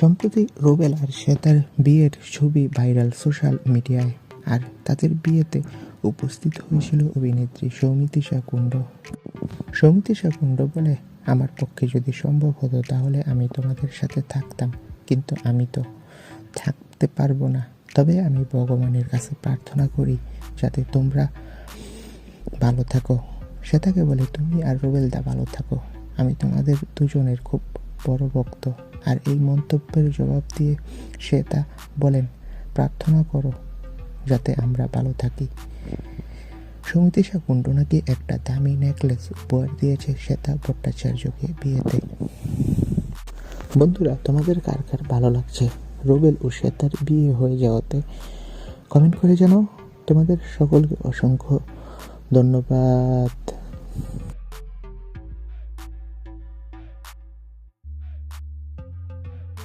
সম্প্রতি রোবেল আর শ্বেতার বিয়ের ছবি ভাইরাল সোশ্যাল মিডিয়ায়, আর তাদের বিয়েতে উপস্থিত হয়েছিল অভিনেত্রী সৌমিতিশা কুণ্ড সৌমিতিশা কুণ্ড বলে, আমার পক্ষে যদি সম্ভব হতো তাহলে আমি তোমাদের সাথে থাকতাম, কিন্তু আমি তো থাকতে পারব না। তবে আমি ভগবানের কাছে প্রার্থনা করি যাতে তোমরা ভালো থাকো। শ্বেতাকে বলে, তুমি আর রোবেলদা ভালো থাকো। আমি তোমাদের দুজনের খুব বড় ভক্ত আর এই মন্তব্যের জবাব দিয়ে শ্বেতা বলেন, প্রার্থনা করো যাতে আমরা ভালো থাকি। সমিতিশা কুণ্ড নাকি একটা দামি নেকলেস উপহার দিয়েছে শ্বেতা ভট্টাচার্যকে বিয়েতে। বন্ধুরা, তোমাদের কার কার ভালো লাগছে? রুবেল ও শ্বেতার বিয়ে হয়ে যাওয়াতে কমেন্ট করে জানাও। তোমাদের সকলকে অসংখ্য ধন্যবাদ।